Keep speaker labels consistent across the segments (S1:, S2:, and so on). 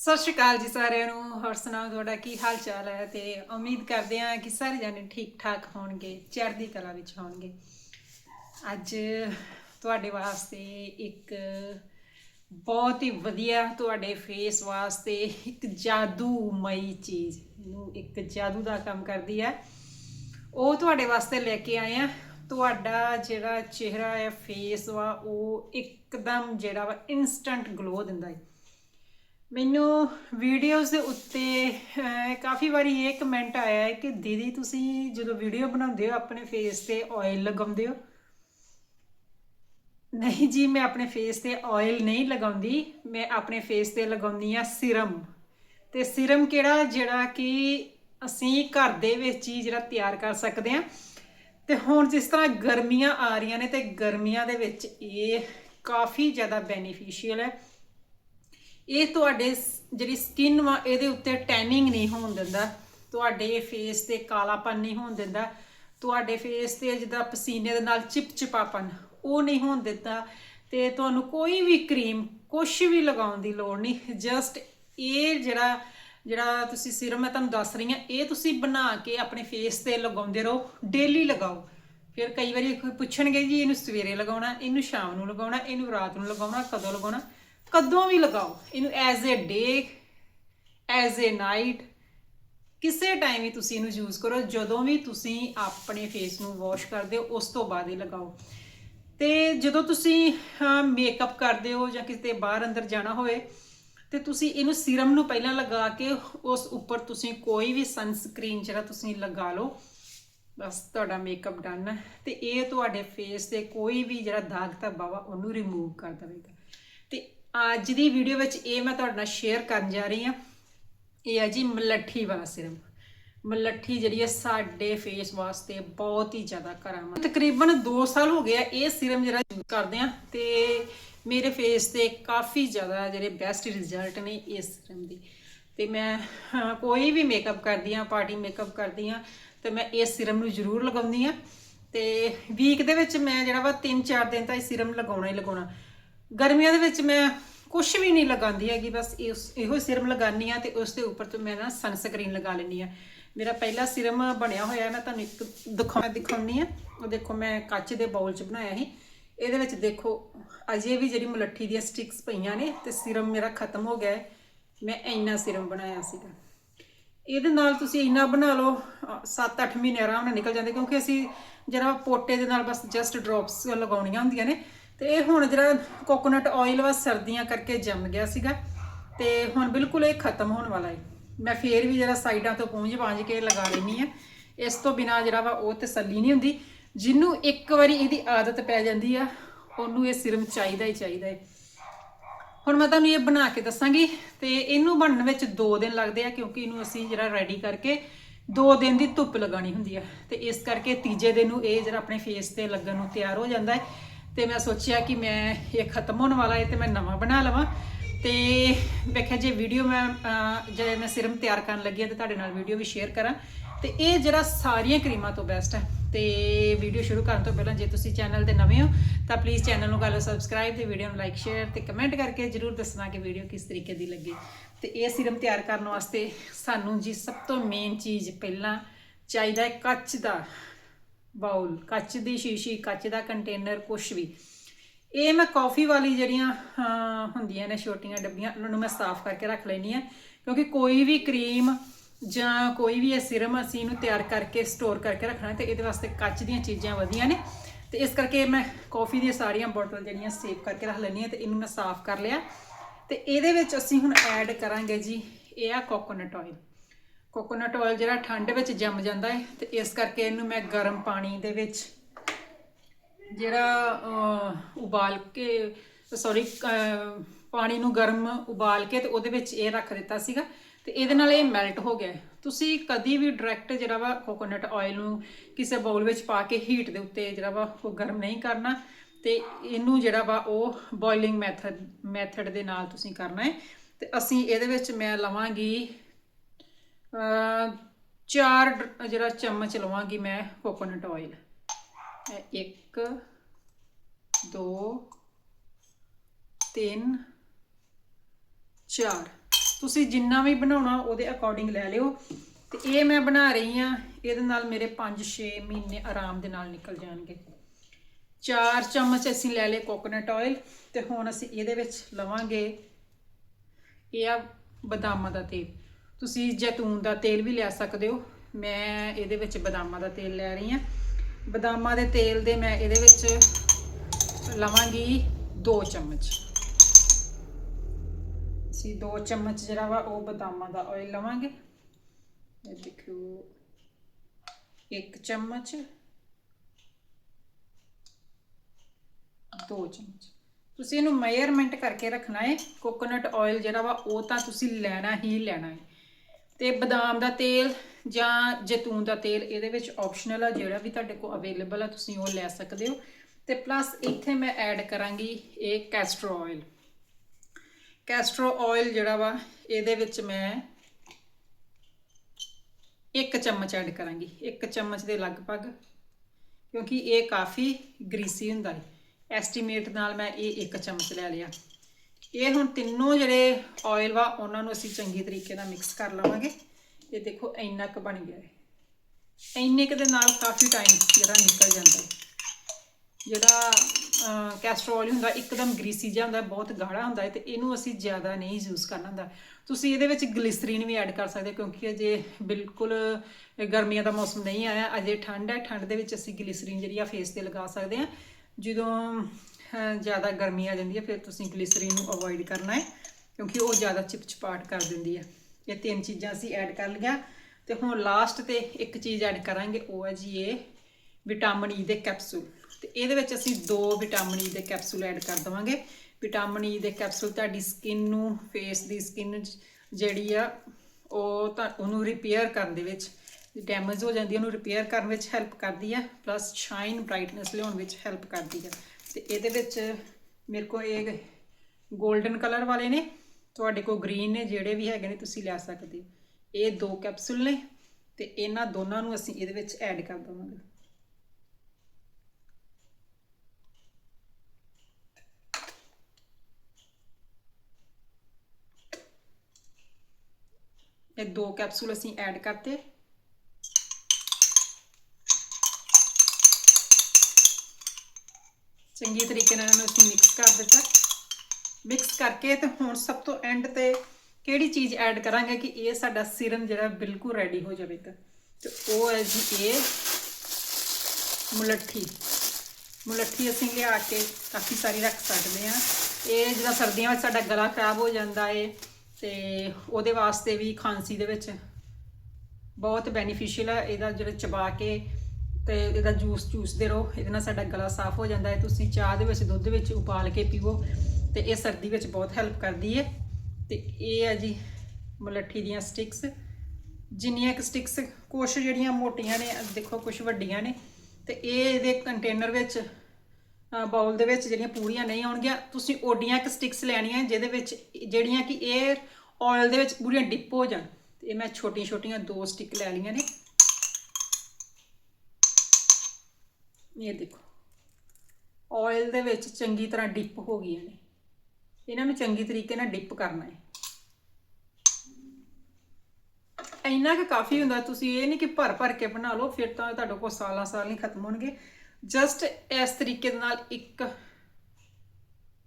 S1: ਸਤਿ ਸ਼੍ਰੀ ਅਕਾਲ ਜੀ ਸਾਰਿਆਂ ਨੂੰ। ਹੋਰ ਸੁਣਾਓ ਤੁਹਾਡਾ ਕੀ ਹਾਲ ਚਾਲ ਹੈ? ਤੇ ਉਮੀਦ ਕਰਦੇ ਹਾਂ ਕਿ ਸਾਰੇ ਜਾਣੇ ਠੀਕ ਠਾਕ ਹੋਣਗੇ, ਚੜ੍ਹਦੀ ਕਲਾ ਵਿੱਚ ਹੋਣਗੇ। ਅੱਜ ਤੁਹਾਡੇ ਵਾਸਤੇ ਇੱਕ ਬਹੁਤ ਹੀ ਵਧੀਆ ਤੁਹਾਡੇ ਫੇਸ ਵਾਸਤੇ ਇੱਕ ਜਾਦੂਮਈ ਚੀਜ਼ ਨੂੰ ਇੱਕ ਜਾਦੂ ਦਾ ਕੰਮ ਕਰਦੀ ਹੈ। ਉਹ ਤੁਹਾਡੇ ਵਾਸਤੇ ਲੈ ਕੇ ਆਏ ਆ ਤੁਹਾਡਾ ਜਿਹੜਾ ਚਿਹਰਾ ਹੈ ਫੇਸ ਵਾ, ਉਹ ਇੱਕਦਮ ਜਿਹੜਾ ਵਾ ਇਨਸਟੰਟ ਗਲੋ ਦਿੰਦਾ ਹੈ। ਮੈਨੂੰ ਵੀਡੀਓਜ਼ ਦੇ ਉੱਤੇ ਕਾਫੀ ਵਾਰੀ ਇਹ ਕਮੈਂਟ ਆਇਆ ਹੈ ਕਿ ਦੀਦੀ ਤੁਸੀਂ ਜਦੋਂ ਵੀਡੀਓ ਬਣਾਉਂਦੇ ਹੋ, ਆਪਣੇ ਫੇਸ ਤੇ ਆਇਲ ਲਗਾਉਂਦੇ ਹੋ? ਨਹੀਂ ਜੀ, ਮੈਂ ਆਪਣੇ ਫੇਸ ਤੇ ਆਇਲ ਨਹੀਂ ਲਗਾਉਂਦੀ। ਮੈਂ ਆਪਣੇ ਫੇਸ ਤੇ ਲਗਾਉਂਦੀ ਆ ਸਿਰਮ ਤੇ ਸਿਰਮ ਕਿਹੜਾ? ਜਿਹੜਾ ਕਿ ਅਸੀਂ ਘਰ ਦੇ ਵਿੱਚ ਹੀ ਜਿਹੜਾ ਤਿਆਰ ਕਰ ਸਕਦੇ ਆ ਤੇ ਹੁਣ ਜਿਸ ਤਰ੍ਹਾਂ ਗਰਮੀਆਂ ਆ ਰਹੀਆਂ ਨੇ, ਤੇ ਗਰਮੀਆਂ ਦੇ ਵਿੱਚ ਇਹ ਕਾਫੀ ਜ਼ਿਆਦਾ ਬੈਨੀਫੀਸ਼ੀਅਲ ਹੈ। ਇਹ ਤੁਹਾਡੇ ਜਿਹੜੀ ਸਕਿਨ ਵਾ, ਇਹਦੇ ਉੱਤੇ ਟੈਨਿੰਗ ਨਹੀਂ ਹੋਣ ਦਿੰਦਾ। ਤੁਹਾਡੇ ਫੇਸ ਤੇ ਕਾਲਾਪਨ ਨਹੀਂ ਹੋਣ ਦਿੰਦਾ। ਤੁਹਾਡੇ ਫੇਸ ਤੇ ਜਿੱਦਾਂ ਪਸੀਨੇ ਦੇ ਨਾਲ ਚਿਪਚਿਪਾਪਨ, ਉਹ ਨਹੀਂ ਹੋਣ ਦਿੰਦਾ ਤੇ ਤੁਹਾਨੂੰ ਕੋਈ ਵੀ ਕਰੀਮ ਕੁਝ ਵੀ ਲਗਾਉਣ ਦੀ ਲੋੜ ਨਹੀਂ। ਜਸਟ ਇਹ ਜਿਹੜਾ ਜਿਹੜਾ ਤੁਸੀਂ ਸਿਰਮ ਮੈਂ ਤੁਹਾਨੂੰ ਦੱਸ ਰਹੀ ਹਾਂ, ਇਹ ਤੁਸੀਂ ਬਣਾ ਕੇ ਆਪਣੇ ਫੇਸ ਤੇ ਲਗਾਉਂਦੇ ਰਹੋ ਡੇਲੀ ਲਗਾਓ। ਫਿਰ ਕਈ ਵਾਰੀ ਕੋਈ ਪੁੱਛਣਗੇ ਜੀ, ਇਹਨੂੰ ਸਵੇਰੇ ਲਗਾਉਣਾ, ਇਹਨੂੰ ਸ਼ਾਮ ਨੂੰ ਲਗਾਉਣਾ, ਇਹਨੂੰ ਰਾਤ ਨੂੰ ਲਗਾਉਣਾ, ਕਦੋਂ ਲਗਾਉਣਾ। ਕਦੋਂ ਵੀ ਲਗਾਓ। ਇਹਨੂੰ as a day as a night ਕਿਸੇ ਟਾਈਮ ਵੀ ਤੁਸੀਂ ਇਹਨੂੰ ਯੂਜ਼ ਕਰੋ। ਜਦੋਂ ਵੀ ਤੁਸੀਂ ਆਪਣੇ ਫੇਸ ਨੂੰ ਵਾਸ਼ ਕਰਦੇ ਹੋ, ਉਸ ਤੋਂ ਬਾਅਦ ਇਹ ਲਗਾਓ। ਤੇ ਜਦੋਂ ਤੁਸੀਂ ਮੇਕਅਪ ਕਰਦੇ ਹੋ ਜਾਂ ਕਿਤੇ ਬਾਹਰ ਅੰਦਰ ਜਾਣਾ ਹੋਵੇ, ਤੇ ਤੁਸੀਂ ਇਹਨੂੰ ਸੀਰਮ ਨੂੰ ਪਹਿਲਾਂ ਲਗਾ ਕੇ ਉਸ ਉੱਪਰ ਤੁਸੀਂ ਕੋਈ ਵੀ ਸਨਸਕ੍ਰੀਨ ਜਿਹੜਾ ਤੁਸੀਂ ਲਗਾ ਲਓ, ਬਸ ਤੁਹਾਡਾ ਮੇਕਅਪ ਡਨ ਹੈ। ਤੇ ਇਹ ਤੁਹਾਡੇ ਫੇਸ ਤੇ ਕੋਈ ਵੀ ਜਿਹੜਾ ਦਾਗ ਧੱਬਾ ਵਾ, ਉਹਨੂੰ ਰਿਮੂਵ ਕਰ ਦੇਵੇਗਾ। ਅੱਜ ਦੀ ਵੀਡੀਓ ਵਿੱਚ ਇਹ ਮੈਂ ਤੁਹਾਡੇ ਨਾਲ ਸ਼ੇਅਰ ਕਰਨ ਜਾ ਰਹੀ ਹਾਂ। ਇਹ ਹੈ ਜੀ ਮਲੱਠੀ ਵਾਲਾ ਸਿਰਮ। ਮਲੱਠੀ ਜਿਹੜੀ ਹੈ ਸਾਡੇ ਫੇਸ ਵਾਸਤੇ ਬਹੁਤ ਹੀ ਜ਼ਿਆਦਾ ਕਰਾਮਤ ਤਕਰੀਬਨ 2 ਸਾਲ ਹੋ ਗਏ ਆ ਇਹ ਸਿਰਮ ਜਿਹੜਾ ਯੂਜ਼ ਕਰਦੇ ਆ ਤੇ ਮੇਰੇ ਫੇਸ ਤੇ ਕਾਫੀ ਜ਼ਿਆਦਾ ਜਿਹੜੇ ਬੈਸਟ ਰਿਜ਼ਲਟ ਨੇ ਇਸ ਸਿਰਮ ਦੀ। ਤੇ ਮੈਂ ਕੋਈ ਵੀ ਮੇਕਅਪ ਕਰਦੀ ਆ ਪਾਰਟੀ ਮੇਕਅਪ ਕਰਦੀ ਆ ਤੇ ਮੈਂ ਇਸ ਸਿਰਮ ਨੂੰ ਜ਼ਰੂਰ ਲਗਾਉਂਦੀ ਆ ਤੇ ਵੀਕ ਦੇ ਵਿੱਚ ਮੈਂ ਜਿਹੜਾ ਵਾ 3-4 ਦਿਨ ਤਾਂ ਇਹ ਸਿਰਮ ਲਗਾਉਣਾ ਹੀ ਲਗਾਉਣਾ। ਗਰਮੀਆਂ ਦੇ ਵਿੱਚ ਮੈਂ ਕੁਝ ਵੀ ਨਹੀਂ ਲਗਾਉਂਦੀ ਹੈਗੀ, ਬਸ ਇਸ, ਇਹੋ ਸਿਰਮ ਲਗਾਨੀ ਆ ਤੇ ਉਸ ਦੇ ਉੱਪਰ ਤੋਂ ਮੈਂ ਨਾ ਸਨਸਕ੍ਰੀਨ ਲਗਾ ਲੈਂਦੀ ਆ ਮੇਰਾ ਪਹਿਲਾ ਸਿਰਮ ਬਣਿਆ ਹੋਇਆ, ਮੈਂ ਤੁਹਾਨੂੰ ਇੱਕ ਦਿਖਾ ਦਿਖਾਉਣੀ ਆ ਉਹ ਦੇਖੋ, ਮੈਂ ਕੱਚ ਦੇ ਬਾਉਲ 'ਚ ਬਣਾਇਆ ਸੀ। ਇਹਦੇ ਵਿੱਚ ਦੇਖੋ, ਅਜੇ ਵੀ ਜਿਹੜੀ ਮਲੱਠੀ ਦੀਆਂ ਸਟਿਕਸ ਪਈਆਂ ਨੇ ਤੇ ਸਿਰਮ ਮੇਰਾ ਖਤਮ ਹੋ ਗਿਆ ਹੈ। ਮੈਂ ਇੰਨਾ ਸਿਰਮ ਬਣਾਇਆ ਸੀਗਾ। ਇਹਦੇ ਨਾਲ ਤੁਸੀਂ ਇੰਨਾ ਬਣਾ ਲਓ 7-8 ਮਹੀਨੇ ਆਰਾਮ ਨਾਲ ਨਿਕਲ ਜਾਂਦੇ, ਕਿਉਂਕਿ ਅਸੀਂ ਜਿਹੜਾ ਪੋਟੇ ਦੇ ਨਾਲ ਬਸ ਜਸਟ ਡ੍ਰੌਪਸ ਲਗਾਉਣੀਆਂ ਹੁੰਦੀਆਂ ਨੇ। ਤੇ ਇਹ ਹੁਣ ਜਿਹੜਾ ਕੋਕੋਨਟ ਆਇਲ ਵਾ ਸਰਦੀਆਂ ਕਰਕੇ ਜੰਮ ਗਿਆ ਸੀਗਾ ਤੇ ਹੁਣ ਬਿਲਕੁਲ ਇਹ ਖਤਮ ਹੋਣ ਵਾਲਾ ਹੈ ਮੈਂ ਫੇਰ ਵੀ ਜਿਹੜਾ ਸਾਈਡਾਂ ਤੋਂ ਪੂੰਝ ਪਾਂਝ ਕੇ ਲਗਾ ਲੈਣੀ ਆ ਇਸ ਤੋਂ ਬਿਨਾ ਜਿਹੜਾ ਵਾ ਉਹ ਤਸੱਲੀ ਨਹੀਂ ਹੁੰਦੀ। ਜਿਹਨੂੰ ਇੱਕ ਵਾਰੀ ਇਹਦੀ ਆਦਤ ਪੈ ਜਾਂਦੀ ਆ, ਉਹਨੂੰ ਇਹ ਸਿਰਮ ਚਾਹੀਦਾ ਹੀ ਚਾਹੀਦਾ ਹੈ ਹੁਣ ਮੈਂ ਤੁਹਾਨੂੰ ਇਹ ਬਣਾ ਕੇ ਦੱਸਾਂਗੀ ਤੇ ਇਹਨੂੰ ਬਣਨ ਵਿੱਚ 2 ਦਿਨ ਲੱਗਦੇ ਆ, ਕਿਉਂਕਿ ਇਹਨੂੰ ਅਸੀਂ ਜਿਹੜਾ ਰੈਡੀ ਕਰਕੇ 2 ਦਿਨ ਦੀ ਧੁੱਪ ਲਗਾਣੀ ਹੁੰਦੀ ਆ। ਤੇ ਇਸ ਕਰਕੇ ਤੀਜੇ ਦਿਨ ਨੂੰ ਇਹ ਜਿਹੜਾ ਆਪਣੇ ਫੇਸ ਤੇ ਲੱਗਣ ਨੂੰ ਤਿਆਰ ਹੋ ਜਾਂਦਾ ਹੈ ਤੇ ਮੈਂ ਸੋਚਿਆ ਕਿ ਮੈਂ ਇਹ ਖਤਮ ਹੋਣ ਵਾਲਾ ਹੈ ਤੇ ਮੈਂ ਨਵਾਂ ਬਣਾ ਲਵਾਂ। ਤੇ ਵੇਖਿਆ ਜੇ ਵੀਡੀਓ ਮੈਂ ਅਹ, ਜੇ ਮੈਂ ਸਿਰਮ ਤਿਆਰ ਕਰਨ ਲੱਗੀ ਹਾਂ ਤੇ ਤੁਹਾਡੇ ਨਾਲ ਵੀਡੀਓ ਵੀ ਸ਼ੇਅਰ ਕਰਾਂ। ਤੇ ਇਹ ਜਿਹੜਾ ਸਾਰੀਆਂ ਕਰੀਮਾਂ ਤੋਂ ਬੈਸਟ ਹੈ। ਤੇ ਵੀਡੀਓ ਸ਼ੁਰੂ ਕਰਨ ਤੋਂ ਪਹਿਲਾਂ ਜੇ ਤੁਸੀਂ ਚੈਨਲ ਤੇ ਨਵੇਂ ਹੋ ਤਾਂ ਪਲੀਜ਼ ਚੈਨਲ ਨੂੰ ਕਰ ਲਓ ਸਬਸਕ੍ਰਾਈਬ ਤੇ ਵੀਡੀਓ ਨੂੰ ਲਾਈਕ ਸ਼ੇਅਰ ਤੇ ਕਮੈਂਟ ਕਰਕੇ ਜਰੂਰ ਦੱਸਣਾ ਕਿ ਵੀਡੀਓ ਕਿਸ ਤਰੀਕੇ ਦੀ ਲੱਗੀ। ਤੇ ਇਹ ਸਿਰਮ ਤਿਆਰ ਕਰਨ ਵਾਸਤੇ ਸਾਨੂੰ ਜੀ ਸਭ ਤੋਂ ਮੇਨ ਚੀਜ਼ ਪਹਿਲਾਂ ਚਾਹੀਦਾ ਹੈ ਕੱਚ ਦਾ ਬਾਉਲ ਕੱਚ ਦੀ ਸ਼ੀਸ਼ੀ, ਕੱਚ ਦਾ ਕੰਟੇਨਰ ਕੁਝ ਵੀ। ਇਹ ਮੈਂ ਕਾਫੀ ਵਾਲੀ ਜਿਹੜੀਆਂ ਹੁੰਦੀਆਂ ਨੇ ਛੋਟੀਆਂ ਡੱਬੀਆਂ, ਉਹਨਾਂ ਨੂੰ ਮੈਂ ਸਾਫ਼ ਕਰਕੇ ਰੱਖ ਲੈਣੀ ਆ ਕਿਉਂਕਿ ਕੋਈ ਵੀ ਕਰੀਮ ਜਾਂ ਕੋਈ ਵੀ ਇਹ ਸਿਰਮ ਅਸੀਂ ਇਹਨੂੰ ਤਿਆਰ ਕਰਕੇ, ਸਟੋਰ ਕਰਕੇ ਰੱਖਣਾ ਤੇ ਇਹਦੇ ਵਾਸਤੇ ਕੱਚ ਦੀਆਂ ਚੀਜ਼ਾਂ ਵਧੀਆ ਨੇ। ਤੇ ਇਸ ਕਰਕੇ ਮੈਂ ਕਾਫੀ ਦੀਆਂ ਸਾਰੀਆਂ ਬੋਟਲ ਜਿਹੜੀਆਂ ਸੇਵ ਕਰਕੇ ਰੱਖ ਲੈਣੀ ਆ ਤੇ ਇਹਨੂੰ ਮੈਂ ਸਾਫ਼ ਕਰ ਲਿਆ। ਤੇ ਇਹਦੇ ਵਿੱਚ ਅਸੀਂ ਹੁਣ ਐਡ ਕਰਾਂਗੇ ਜੀ, ਇਹ ਆ ਕੋਕੋਨਟ ਆਇਲ ਕੋਕੋਨਟ ਆਇਲ ਜਿਹੜਾ ਠੰਡ ਵਿੱਚ ਜੰਮ ਜਾਂਦਾ ਹੈ ਤੇ ਇਸ ਕਰਕੇ ਇਹਨੂੰ ਮੈਂ ਗਰਮ ਪਾਣੀ ਦੇ ਵਿੱਚ ਜਿਹੜਾ ਉਬਾਲ ਕੇ ਸੌਰੀ ਪਾਣੀ ਨੂੰ ਗਰਮ ਉਬਾਲ ਕੇ ਤੇ ਉਹਦੇ ਵਿੱਚ ਇਹ ਰੱਖ ਦਿੱਤਾ ਸੀਗਾ ਤੇ ਇਹਦੇ ਨਾਲ ਇਹ ਮੈਲਟ ਹੋ ਗਿਆ ਤੁਸੀਂ ਕਦੀ ਵੀ ਡਾਇਰੈਕਟ ਜਿਹੜਾ ਵਾ ਕੋਕੋਨਟ ਆਇਲ ਨੂੰ ਕਿਸੇ ਬਾਉਲ ਵਿੱਚ ਪਾ ਕੇ ਹੀਟ ਦੇ ਉੱਤੇ ਜਿਹੜਾ ਵਾ ਉਹ ਗਰਮ ਨਹੀਂ ਕਰਨਾ ਤੇ ਇਹਨੂੰ ਜਿਹੜਾ ਵਾ ਉਹ ਬੋਇਲਿੰਗ ਮੈਥਡ ਮੈਥਡ ਦੇ ਨਾਲ ਤੁਸੀਂ ਕਰਨਾ ਹੈ ਤੇ ਅਸੀਂ ਇਹਦੇ ਵਿੱਚ ਮੈਂ ਲਵਾਂਗੀ ਚਾਰ ਜਿਹੜਾ ਚਮਚ ਲਵਾਂਗੀ ਮੈਂ ਕੋਕੋਨਟ ਆਇਲ ਇੱਕ, ਦੋ, ਤਿੰਨ, ਚਾਰ। ਤੁਸੀਂ ਜਿੰਨਾ ਵੀ ਬਣਾਉਣਾ ਉਹਦੇ ਅਕੋਰਡਿੰਗ ਲੈ ਲਿਓ। ਤੇ ਇਹ ਮੈਂ ਬਣਾ ਰਹੀ ਆ ਇਹਦੇ ਨਾਲ ਮੇਰੇ 5-6 ਮਹੀਨੇ ਆਰਾਮ ਦੇ ਨਾਲ ਨਿਕਲ ਜਾਣਗੇ। ਚਾਰ ਚਮਚ ਅਸੀਂ ਲੈ ਲਏ ਕੋਕੋਨਟ ਆਇਲ ਤੇ ਹੁਣ ਅਸੀਂ ਇਹਦੇ ਵਿੱਚ ਲਵਾਂਗੇ, ਇਹ ਆ ਬਦਾਮਾਂ ਦਾ ਤੇਲ। ਤੁਸੀਂ ਜੈਤੂਨ ਦਾ ਤੇਲ ਵੀ ਲੈ ਸਕਦੇ ਹੋ। ਮੈਂ ਇਹਦੇ ਵਿੱਚ ਬਦਾਮਾਂ ਦਾ ਤੇਲ ਲੈ ਰਹੀ ਹਾਂ। ਬਦਾਮਾਂ ਦੇ ਤੇਲ ਦੇ ਮੈਂ ਇਹਦੇ ਵਿੱਚ ਲਵਾਂਗੀ 2 ਚਮਚ। ਅਸੀਂ 2 ਚਮਚ ਜਿਹੜਾ ਵਾ ਉਹ ਬਦਾਮਾਂ ਦਾ ਆਇਲ ਲਵਾਂਗੇ। ਇਹ ਦੇਖੋ 1 ਚਮਚ 2 ਚਮਚ। ਤੁਸੀਂ ਇਹਨੂੰ ਮੇਜ਼ਰਮੈਂਟ ਕਰਕੇ ਰੱਖਣਾ ਹੈ। ਕੋਕੋਨਟ ਆਇਲ ਜਿਹੜਾ ਵਾ ਉਹ ਤਾਂ ਤੁਸੀਂ ਲੈਣਾ ਹੀ ਲੈਣਾ ਹੈ। ਤੇ ਬਦਾਮ ਦਾ ਤੇਲ ਜਾਂ ਜੈਤੂਨ ਦਾ ਤੇਲ, ਇਹਦੇ ਵਿੱਚ ਆਪਸ਼ਨਲ ਆ ਜਿਹੜਾ ਵੀ ਤੁਹਾਡੇ ਕੋਲ ਅਵੇਲੇਬਲ ਆ, ਤੁਸੀਂ ਉਹ ਲੈ ਸਕਦੇ ਹੋ। ਤੇ ਪਲੱਸ ਇੱਥੇ ਮੈਂ ਐਡ ਕਰਾਂਗੀ ਇਹ ਕੈਸਟਰ ਆਇਲ ਕੈਸਟਰ ਆਇਲ ਜਿਹੜਾ ਵਾ, ਇਹਦੇ ਵਿੱਚ ਮੈਂ ਇੱਕ ਚਮਚ ਐਡ ਕਰਾਂਗੀ। ਇੱਕ ਚਮਚ ਦੇ ਲਗਭਗ, ਕਿਉਂਕਿ ਇਹ ਕਾਫੀ ਗਰੀਸੀ ਹੁੰਦਾ ਹੈ। ਐਸਟੀਮੇਟ ਨਾਲ ਮੈਂ ਇਹ ਇੱਕ ਚਮਚ ਲੈ ਲਿਆ। ਇਹ ਹੁਣ ਤਿੰਨੋਂ ਜਿਹੜੇ ਆਇਲ ਵਾ, ਉਹਨਾਂ ਨੂੰ ਅਸੀਂ ਚੰਗੀ ਤਰੀਕੇ ਨਾਲ ਮਿਕਸ ਕਰ ਲਵਾਂਗੇ। ਇਹ ਦੇਖੋ ਇੰਨਾ ਕੁ ਬਣ ਗਿਆ ਹੈ ਇੰਨੇ ਕੁ ਦੇ ਨਾਲ ਕਾਫੀ ਟਾਈਮ ਜਿਹੜਾ ਨਿਕਲ ਜਾਂਦਾ ਹੈ। ਜਿਹੜਾ ਕੈਸਟਰੋਲ ਹੁੰਦਾ, ਇੱਕਦਮ ਗ੍ਰੀਸੀ ਜਿਹਾ ਹੁੰਦਾ, ਬਹੁਤ ਗਾੜਾ ਹੁੰਦਾ ਹੈ ਤੇ ਇਹਨੂੰ ਅਸੀਂ ਜ਼ਿਆਦਾ ਨਹੀਂ ਯੂਜ਼ ਕਰਨਾ ਹੁੰਦਾ। ਤੁਸੀਂ ਇਹਦੇ ਵਿੱਚ ਗਲਿਸਰੀਨ ਵੀ ਐਡ ਕਰ ਸਕਦੇ ਕਿਉਂਕਿ ਅਜੇ ਬਿਲਕੁਲ ਗਰਮੀਆਂ ਦਾ ਮੌਸਮ ਨਹੀਂ ਆਇਆ। ਅਜੇ ਠੰਡ ਹੈ, ਠੰਡ ਦੇ ਵਿੱਚ ਅਸੀਂ ਗਲਿਸਰੀਨ ਜਿਹੜੀ ਆ ਫੇਸ ਤੇ ਲਗਾ ਸਕਦੇ ਹਾਂ। ਜਦੋਂ ਜ਼ਿਆਦਾ ਗਰਮੀ ਆ ਜਾਂਦੀ ਹੈ, ਫਿਰ ਤੁਸੀਂ ਗਲਿਸਰੀਨ ਨੂੰ ਅਵੋਇਡ ਕਰਨਾ ਹੈ, ਕਿਉਂਕਿ ਉਹ ਜ਼ਿਆਦਾ ਚਿਪਚਿਪਾਟ ਕਰ ਦਿੰਦੀ ਹੈ। ਇਹ ਤਿੰਨ ਚੀਜ਼ਾਂ ਅਸੀਂ ਐਡ ਕਰ ਲਈਆਂ। ਤੇ ਹੁਣ ਲਾਸਟ ਤੇ ਇੱਕ ਚੀਜ਼ ਐਡ ਕਰਾਂਗੇ, ਉਹ ਹੈ ਜੀ ਇਹ ਵਿਟਾਮਿਨ ਈ e ਦੇ ਕੈਪਸੂਲ ਤੇ ਇਹਦੇ ਵਿੱਚ ਅਸੀਂ ਦੋ ਵਿਟਾਮਿਨ ਈ e ਦੇ ਕੈਪਸੂਲ ਐਡ ਕਰ ਦਵਾਂਗੇ। ਵਿਟਾਮਿਨ ਈ e ਦੇ ਕੈਪਸੂਲ ਤੁਹਾਡੀ ਸਕਿਨ ਨੂੰ ਫੇਸ ਦੀ ਸਕਿਨ ਜਿਹੜੀ ਆ, ਉਹ ਤਾਂ ਉਹਨੂੰ ਰਿਪੇਅਰ ਕਰਨ ਦੇ ਵਿੱਚ ਡੈਮੇਜ ਹੋ ਜਾਂਦੀ ਹੈ, ਉਹਨੂੰ ਰਿਪੇਅਰ ਕਰਨ ਵਿੱਚ ਹੈਲਪ ਕਰਦੀ ਹੈ ਪਲੱਸ ਸ਼ਾਈਨ ਬ੍ਰਾਈਟਨੈਸ ਲਿਆਉਣ ਵਿੱਚ ਹੈਲਪ ਕਰਦੀ ਹੈ। ਤੇ ਇਹਦੇ ਵਿੱਚ ਮੇਰੇ ਕੋਲ ਇਹ 골ਡਨ ਕਲਰ ਵਾਲੇ ਨੇ, ਤੁਹਾਡੇ ਕੋਲ ਗ੍ਰੀਨ ਨੇ, ਜਿਹੜੇ ਵੀ ਹੈਗੇ ਨੇ, ਤੁਸੀਂ ਲੈ ਸਕਦੇ ਹੋ। ਇਹ ਦੋ ਕੈਪਸੂਲ ਨੇ ਤੇ ਇਹਨਾਂ ਦੋਨਾਂ ਨੂੰ ਅਸੀਂ ਇਹਦੇ ਵਿੱਚ ਐਡ ਕਰ ਦਵਾਂਗੇ। ਇਹ ਦੋ ਕੈਪਸੂਲ ਅਸੀਂ ਐਡ ਕਰਤੇ। ਚੰਗੀ ਤਰੀਕੇ ਨਾਲ ਇਹਨੂੰ ਅਸੀਂ ਮਿਕਸ ਕਰ ਦਿੱਤਾ। ਮਿਕਸ ਕਰਕੇ ਤੇ ਹੁਣ ਸਭ ਤੋਂ ਐਂਡ ਤੇ ਕਿਹੜੀ ਚੀਜ਼ ਐਡ ਕਰਾਂਗੇ ਕਿ ਇਹ ਸਾਡਾ ਸਿਰਮ ਜਿਹੜਾ ਬਿਲਕੁਲ ਰੈਡੀ ਹੋ ਜਾਵੇਗਾ ਤੇ। ਉਹ ਹੈ ਜੀ ਇਹ ਮੁਲੱਠੀ। ਮੁਲੱਠੀ ਅਸੀਂ ਲਿਆ ਕੇ ਕਾਫੀ ਸਾਰੀ ਰੱਖ ਸਕਦੇ ਹਾਂ। ਇਹ ਜਿਹੜਾ ਸਰਦੀਆਂ ਵਿੱਚ ਸਾਡਾ ਗਲਾ ਖਰਾਬ ਹੋ ਜਾਂਦਾ ਏ ਤੇ ਉਹਦੇ ਵਾਸਤੇ ਵੀ ਖਾਂਸੀ ਦੇ ਵਿੱਚ ਬਹੁਤ ਬੈਨੀਫੀਸ਼ੀਅਲ ਹੈ ਇਹਦਾ ਜਿਹੜਾ ਚਬਾ ਕੇ ਤੇ ਇਹਦਾ ਜੂਸ ਚੂਸਦੇ ਰਹੋ, ਇਹਦੇ ਨਾਲ ਸਾਡਾ ਗਲਾ ਸਾਫ਼ ਹੋ ਜਾਂਦਾ ਹੈ। ਤੁਸੀਂ ਚਾਹ ਦੇ ਵਿੱਚ, ਦੁੱਧ ਵਿੱਚ ਉਬਾਲ ਕੇ ਪੀਵੋ ਤੇ ਇਹ ਸਰਦੀ ਵਿੱਚ ਬਹੁਤ ਹੈਲਪ ਕਰਦੀ ਹੈ। ਤੇ ਇਹ ਹੈ ਜੀ ਮਲੱਠੀ ਦੀਆਂ ਸਟਿਕਸ ਜਿੰਨੀਆਂ ਕਿ ਸਟਿਕਸ ਕੁਛ ਜਿਹੜੀਆਂ ਮੋਟੀਆਂ ਨੇ, ਦੇਖੋ ਕੁਛ ਵੱਡੀਆਂ ਨੇ। ਤੇ ਇਹ ਇਹਦੇ ਕੰਟੇਨਰ ਵਿੱਚ ਬਾਉਲ ਦੇ ਵਿੱਚ ਜਿਹੜੀਆਂ ਪੂਰੀਆਂ ਨਹੀਂ ਆਉਣਗੀਆਂ, ਤੁਸੀਂ ਓਡੀਆਂ ਕਿ ਸਟਿਕਸ ਲੈਣੀਆਂ, ਜਿਹਦੇ ਵਿੱਚ ਜਿਹੜੀਆਂ ਕਿ ਇਹ ਆਇਲ ਦੇ ਵਿੱਚ ਪੂਰੀਆਂ ਡਿਪ ਹੋ ਜਾਣ। ਤੇ ਇਹ ਮੈਂ ਛੋਟੀਆਂ ਛੋਟੀਆਂ ਦੋ ਸਟਿਕ ਲੈ ਲਈਆਂ ਨੇ। ਇਹ ਦੇਖੋ। ਆਇਲ ਦੇ ਵਿੱਚ ਚੰਗੀ ਤਰ੍ਹਾਂ ਡਿਪ ਹੋ ਗਈਆਂ ਨੇ। ਇਹਨਾਂ ਨੂੰ ਚੰਗੀ ਤਰੀਕੇ ਨਾਲ ਡਿਪ ਕਰਨਾ ਹੈ। ਇੰਨਾ ਕਿ ਕਾਫੀ ਹੁੰਦਾ, ਤੁਸੀਂ ਇਹ ਨਹੀਂ ਕਿ ਭਰ ਭਰ ਕੇ ਬਣਾ ਲਓ, ਫਿਰ ਤਾਂ ਤੁਹਾਡੇ ਕੋਲ ਸਾਲਾਂ ਸਾਲ ਨਹੀਂ ਖਤਮ ਹੋਣਗੇ। ਜਸਟ ਇਸ ਤਰੀਕੇ ਦੇ ਨਾਲ ਇੱਕ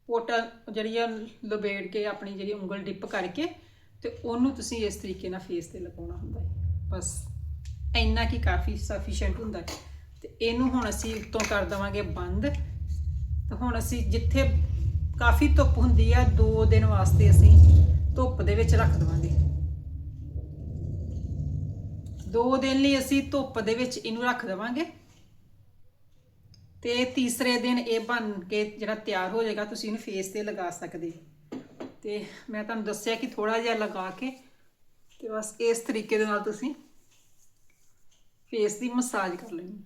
S1: ਪੋਟਾ ਜਿਹੜੀ ਆ, ਲਬੇੜ ਕੇ ਆਪਣੀ ਜਿਹੜੀ ਉਂਗਲ ਡਿਪ ਕਰਕੇ ਤੇ ਉਹਨੂੰ ਤੁਸੀਂ ਇਸ ਤਰੀਕੇ ਨਾਲ ਫੇਸ ਤੇ ਲਗਾਉਣਾ ਹੁੰਦਾ ਹੈ। ਬਸ ਇੰਨਾ ਕੀ ਕਾਫੀ ਸਫੀਸ਼ੀਐਂਟ ਹੁੰਦਾ ਹੈ। ਤੇ ਇਹਨੂੰ ਹੁਣ ਅਸੀਂ ਉੱਤੋਂ ਕਰ ਦਵਾਂਗੇ ਬੰਦ। ਤੇ ਹੁਣ ਅਸੀਂ ਜਿੱਥੇ ਕਾਫੀ ਧੁੱਪ ਹੁੰਦੀ ਆ 2 ਦਿਨ ਵਾਸਤੇ ਅਸੀਂ ਧੁੱਪ ਦੇ ਵਿੱਚ ਰੱਖ ਦਵਾਂਗੇ। 2 ਦਿਨ ਲਈ ਅਸੀਂ ਧੁੱਪ ਦੇ ਵਿੱਚ ਇਹਨੂੰ ਰੱਖ ਦਵਾਂਗੇ। ਤੇ ਤੀਸਰੇ ਦਿਨ ਇਹ ਬਣ ਕੇ ਜਿਹੜਾ ਤਿਆਰ ਹੋ ਜਾਏਗਾ, ਤੁਸੀਂ ਇਹਨੂੰ ਫੇਸ ਤੇ ਲਗਾ ਸਕਦੇ। ਹੋ ਤੇ ਮੈਂ ਤੁਹਾਨੂੰ ਦੱਸਿਆ ਕਿ ਥੋੜਾ ਜਿਹਾ ਲਗਾ ਕੇ ਤੇ ਬਸ ਇਸ ਤਰੀਕੇ ਦੇ ਨਾਲ ਤੁਸੀਂ ਫੇਸ ਦੀ ਮਸਾਜ ਕਰ ਲੈਣੀ।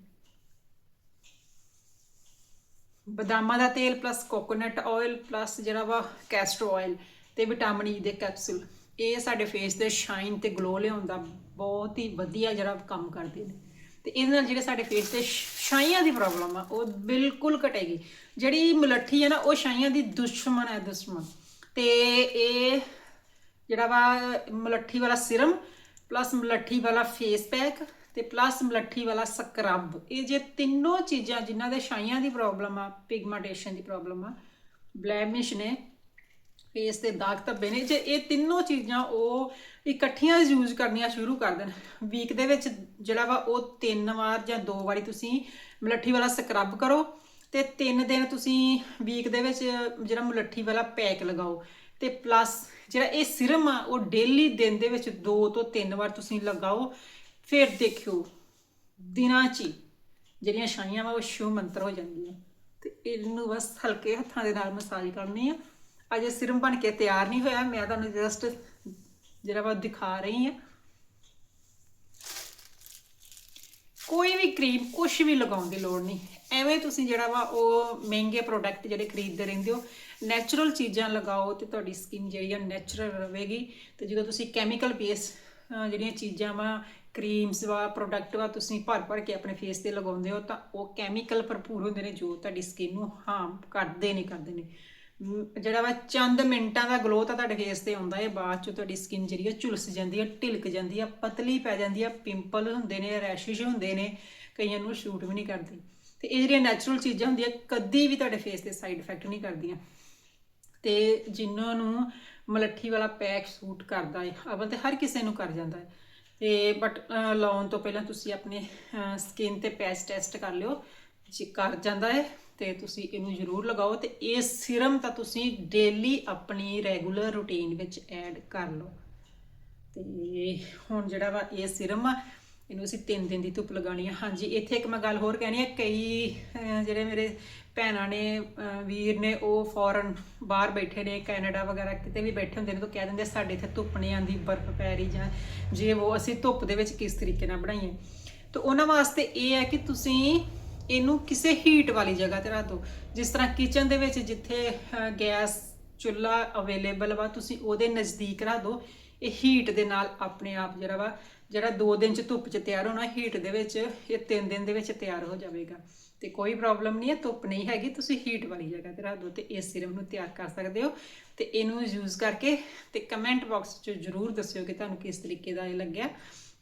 S1: ਬਦਾਮਾਂ ਦਾ ਤੇਲ ਪਲੱਸ ਕੋਕੋਨਟ ਆਇਲ ਪਲੱਸ ਜਿਹੜਾ ਵਾ ਕੈਸਟਰ ਆਇਲ ਤੇ ਵਿਟਾਮਿਨ ਈ e ਦੇ ਕੈਪਸੂਲ ਇਹ ਸਾਡੇ ਫੇਸ ਤੇ ਸ਼ਾਈਨ ਤੇ ਗਲੋ ਲਿਆਉਣ ਦਾ ਬਹੁਤ ਹੀ ਵਧੀਆ ਜਿਹੜਾ ਕੰਮ ਕਰਦੇ ਨੇ। ਤੇ ਇਹਦੇ ਨਾਲ ਜਿਹੜੇ ਸਾਡੇ ਫੇਸ ਤੇ ਛਾਈਆਂ ਦੀ ਪ੍ਰੋਬਲਮ ਆ, ਉਹ ਬਿਲਕੁਲ ਘਟੇਗੀ। ਜਿਹੜੀ ਮਲੱਠੀ ਆ ਨਾ, ਉਹ ਛਾਈਆਂ ਦੀ ਦੁਸ਼ਮਣ ਹੈ ਦੁਸ਼ਮਣ। ਤੇ ਇਹ ਜਿਹੜਾ ਵਾ ਮਲੱਠੀ ਵਾਲਾ ਸਿਰਮ ਪਲੱਸ ਮਲੱਠੀ ਵਾਲਾ ਫੇਸ ਪੈਕ ਤੇ ਪਲੱਸ ਮਲੱਠੀ ਵਾਲਾ ਸਕਰਬ। ਇਹ ਜੇ ਤਿੰਨੋਂ ਚੀਜ਼ਾਂ ਜਿਨ੍ਹਾਂ ਦੇ ਛਾਈਆਂ ਦੀ ਪ੍ਰੋਬਲਮ ਆ ਪਿਗਮੈਂਟੇਸ਼ਨ ਦੀ ਪ੍ਰੋਬਲਮ ਆ ਬਲੈਮਿਸ਼ ਨੇ ਫੇਸ ਤੇ ਦਾਗ ਧੱਬੇ ਨੇ, ਜੇ ਇਹ ਤਿੰਨੋਂ ਚੀਜ਼ਾਂ ਉਹ ਇਕੱਠੀਆਂ ਯੂਜ਼ ਕਰਨੀਆਂ ਸ਼ੁਰੂ ਕਰ ਦੇਣ ਵੀਕ ਦੇ ਵਿੱਚ ਜਿਹੜਾ ਵਾ ਉਹ ਤਿੰਨ ਵਾਰ ਜਾਂ ਦੋ ਵਾਰੀ ਤੁਸੀਂ ਮਲੱਠੀ ਵਾਲਾ ਸਕਰਬ ਕਰੋ ਤੇ ਤਿੰਨ ਦਿਨ ਤੁਸੀਂ ਵੀਕ ਦੇ ਵਿੱਚ ਜਿਹੜਾ ਮੁਲੱਠੀ ਵਾਲਾ ਪੈਕ ਲਗਾਓ ਤੇ ਪਲੱਸ ਜਿਹੜਾ ਇਹ ਸਿਰਮ ਆ, ਉਹ ਡੇਲੀ ਦਿਨ ਦੇ ਵਿੱਚ ਦੋ ਤੋਂ ਤਿੰਨ ਵਾਰ ਤੁਸੀਂ ਲਗਾਓ ਫਿਰ ਦੇਖਿਓ, ਦਿਨਾਂ 'ਚ ਹੀ ਜਿਹੜੀਆਂ ਛਾਈਆਂ ਵਾ ਉਹ ਸ਼ੂ ਮੰਤਰ ਹੋ ਜਾਂਦੀਆਂ। ਤੇ ਇਹਨੂੰ ਬਸ ਹਲਕੇ ਹੱਥਾਂ ਦੇ ਨਾਲ ਮਸਾਜ ਕਰਨੀ ਆ। ਅਜੇ ਸਿਰਮ ਬਣ ਕੇ ਤਿਆਰ ਨਹੀਂ ਹੋਇਆ, ਮੈਂ ਤੁਹਾਨੂੰ ਜਸਟ ਜਿਹੜਾ ਵਾ ਦਿਖਾ ਰਹੀ ਆ। ਕੋਈ ਵੀ ਕਰੀਮ ਕੁਝ ਵੀ ਲਗਾਉਣ ਦੀ ਲੋੜ ਨਹੀਂ। ਐਵੇਂ ਤੁਸੀਂ ਜਿਹੜਾ ਵਾ ਉਹ ਮਹਿੰਗੇ ਪ੍ਰੋਡਕਟ ਜਿਹੜੇ ਖਰੀਦਦੇ ਰਹਿੰਦੇ ਹੋ ਨੈਚੁਰਲ ਚੀਜ਼ਾਂ ਲਗਾਓ ਤੇ ਤੁਹਾਡੀ ਸਕਿਨ ਜਿਹੜੀ ਆ ਨੈਚੁਰਲ ਰਹੇਗੀ। ਤੇ ਜਦੋਂ ਤੁਸੀਂ ਕੈਮੀਕਲ ਬੇਸ ਜਿਹੜੀਆਂ ਚੀਜ਼ਾਂ ਵਾ ਕਰੀਮਸ ਵਾ ਪ੍ਰੋਡਕਟ ਵਾ, ਤੁਸੀਂ ਭਰ ਭਰ ਕੇ ਆਪਣੇ ਫੇਸ ਤੇ ਲਗਾਉਂਦੇ ਹੋ, ਤਾਂ ਉਹ ਕੈਮੀਕਲ ਭਰਪੂਰ ਹੁੰਦੇ ਨੇ ਜੋ ਤੁਹਾਡੀ ਸਕਿਨ ਨੂੰ ਹਾਰਮ ਕਰਦੇ ਨਹੀਂ ਕਰਦੇ ਨੇ। ਜਿਹੜਾ ਵਾ ਚੰਦ ਮਿੰਟਾਂ ਦਾ ਗਲੋ ਤਾਂ ਤੁਹਾਡੇ ਫੇਸ ਤੇ ਆਉਂਦਾ ਹੈ, ਬਾਅਦ ਚ ਤੁਹਾਡੀ ਸਕਿਨ ਜਿਹੜੀ ਆ ਝੁਲਸ ਜਾਂਦੀ ਹੈ ਢਿਲਕ ਜਾਂਦੀ ਆ, ਪਤਲੀ ਪੈ ਜਾਂਦੀ ਆ ਪਿੰਪਲ ਹੁੰਦੇ ਨੇ ਰੈਸ਼ਿਸ਼ ਹੁੰਦੇ ਨੇ, ਕਈਆਂ ਨੂੰ ਸ਼ੂਟ ਵੀ ਨਹੀਂ ਕਰਦੀ। ਤੇ ਇਹ ਜਿਹੜੀਆਂ ਨੈਚੁਰਲ ਚੀਜ਼ਾਂ ਹੁੰਦੀਆਂ, ਕਦੀ ਵੀ ਤੁਹਾਡੇ ਫੇਸ ਤੇ ਸਾਈਡ ਇਫੈਕਟ ਨਹੀਂ ਕਰਦੀਆਂ। ਤੇ ਜਿਨ੍ਹਾਂ ਨੂੰ ਮਲੱਠੀ ਵਾਲਾ ਪੈਕ ਸੂਟ ਕਰਦਾ ਹੈ ਅਵਲ ਤੇ ਹਰ ਕਿਸੇ ਨੂੰ ਕਰ ਜਾਂਦਾ ਹੈ। ਤੇ ਬਟ ਲਾਉਣ ਤੋਂ ਪਹਿਲਾਂ ਤੁਸੀਂ ਆਪਣੇ ਸਕਿਨ ਤੇ ਪੈਚ ਟੈਸਟ ਕਰ ਲਿਓ। ਜੇ ਕਰ ਜਾਂਦਾ ਹੈ ਤੇ ਤੁਸੀਂ ਇਹਨੂੰ ਜ਼ਰੂਰ ਲਗਾਓ ਤੇ ਇਹ ਸਿਰਮ ਤਾਂ ਤੁਸੀਂ ਡੇਲੀ ਆਪਣੀ ਰੈਗੂਲਰ ਰੂਟੀਨ ਵਿੱਚ ਐਡ ਕਰ ਲਓ। ਤੇ ਹੁਣ ਜਿਹੜਾ ਵਾ ਇਹ ਸਿਰਮ ਆ ਇਹਨੂੰ ਅਸੀਂ 3 ਦਿਨ ਦੀ ਧੁੱਪ ਲਗਾਉਣੀ ਆ। ਹਾਂਜੀ, ਇੱਥੇ ਇੱਕ ਮੈਂ ਗੱਲ ਹੋਰ ਕਹਿਣੀ ਆ, ਕਈ ਜਿਹੜੇ ਮੇਰੇ ਭੈਣਾਂ ਨੇ ਵੀਰ ਨੇ, ਉਹ ਫੋਰਨ ਬਾਹਰ ਬੈਠੇ ਨੇ, ਕੈਨੇਡਾ ਵਗੈਰਾ ਕਿਤੇ ਵੀ ਬੈਠੇ ਹੁੰਦੇ ਨੇ, ਤਾਂ ਕਹਿ ਦਿੰਦੇ ਸਾਡੇ ਇੱਥੇ ਧੁੱਪ ਨਹੀਂ ਆਂਦੀ ਬਰਫ਼ ਪੈ ਰਹੀ ਜਾਂ ਜੇ ਉਹ ਅਸੀਂ ਧੁੱਪ ਦੇ ਵਿੱਚ ਕਿਸ ਤਰੀਕੇ ਨਾਲ ਬਣਾਈਏ। ਤਾਂ ਉਹਨਾਂ ਵਾਸਤੇ ਇਹ ਹੈ ਕਿ ਤੁਸੀਂ ਇਹਨੂੰ ਕਿਸੇ ਹੀਟ ਵਾਲੀ ਜਗ੍ਹਾ ਤੇ ਰੱਖ ਦਿਓ। ਜਿਸ ਤਰ੍ਹਾਂ ਕਿਚਨ ਦੇ ਵਿੱਚ ਜਿੱਥੇ ਗੈਸ ਚੁੱਲ੍ਹਾ ਅਵੇਲੇਬਲ ਵਾ, ਤੁਸੀਂ ਉਹਦੇ ਨਜ਼ਦੀਕ ਰੱਖ ਦਿਓ। ਇਹ ਹੀਟ ਦੇ ਨਾਲ ਆਪਣੇ ਆਪ ਜਿਹੜਾ ਵਾ, ਜਿਹੜਾ 2 ਦਿਨ ਚ ਧੁੱਪ ਚ ਤਿਆਰ ਹੋਣਾ ਹੀਟ ਦੇ ਵਿੱਚ ਇਹ 3 ਦਿਨ ਦੇ ਵਿੱਚ ਤਿਆਰ ਹੋ ਜਾਵੇਗਾ। ਤੇ ਕੋਈ ਪ੍ਰੋਬਲਮ ਨਹੀਂ ਹੈ, ਧੁੱਪ ਨਹੀਂ ਹੈਗੀ, ਤੁਸੀਂ ਹੀਟ ਵਾਲੀ ਜਗ੍ਹਾ ਤੇ ਰੱਖ ਦਿਓ ਤੇ ਇਸ ਸਿਰਮ ਨੂੰ ਤਿਆਰ ਕਰ ਸਕਦੇ ਹੋ। ਤੇ ਇਹਨੂੰ ਯੂਜ਼ ਕਰਕੇ ਤੇ ਕਮੈਂਟ ਬਾਕਸ 'ਚ ਜਰੂਰ ਦੱਸਿਓ ਕਿ ਤੁਹਾਨੂੰ ਕਿਸ ਤਰੀਕੇ ਦਾ ਇਹ ਲੱਗਿਆ।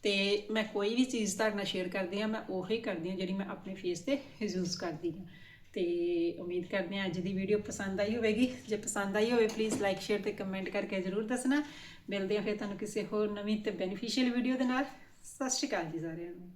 S1: ਤੇ ਮੈਂ ਕੋਈ ਵੀ ਚੀਜ਼ ਤੁਹਾਡੇ ਨਾਲ ਸ਼ੇਅਰ ਕਰਦੀ ਹਾਂ, ਮੈਂ ਉਹੀ ਕਰਦੀ ਹਾਂ ਜਿਹੜੀ ਮੈਂ ਆਪਣੇ ਫੇਸ ਤੇ ਯੂਜ਼ ਕਰਦੀ ਹਾਂ। ਤੇ ਉਮੀਦ ਕਰਦੇ ਹਾਂ ਅੱਜ ਦੀ ਵੀਡੀਓ ਪਸੰਦ ਆਈ ਹੋਵੇਗੀ। ਜੇ ਪਸੰਦ ਆਈ ਹੋਵੇ ਪਲੀਜ਼ ਲਾਈਕ ਸ਼ੇਅਰ ਤੇ ਕਮੈਂਟ ਕਰਕੇ ਜਰੂਰ ਦੱਸਣਾ। ਮਿਲਦੇ ਹਾਂ ਫਿਰ ਤੁਹਾਨੂੰ ਕਿਸੇ ਹੋਰ ਨਵੀਂ ਤੇ ਬੈਨੀਫੀਸ਼ੀਅਲ ਵੀਡੀਓ ਦੇ ਨਾਲ। ਸਤਿ ਸ਼੍ਰੀ ਅਕਾਲ ਜੀ ਸਾਰਿਆਂ ਨੂੰ।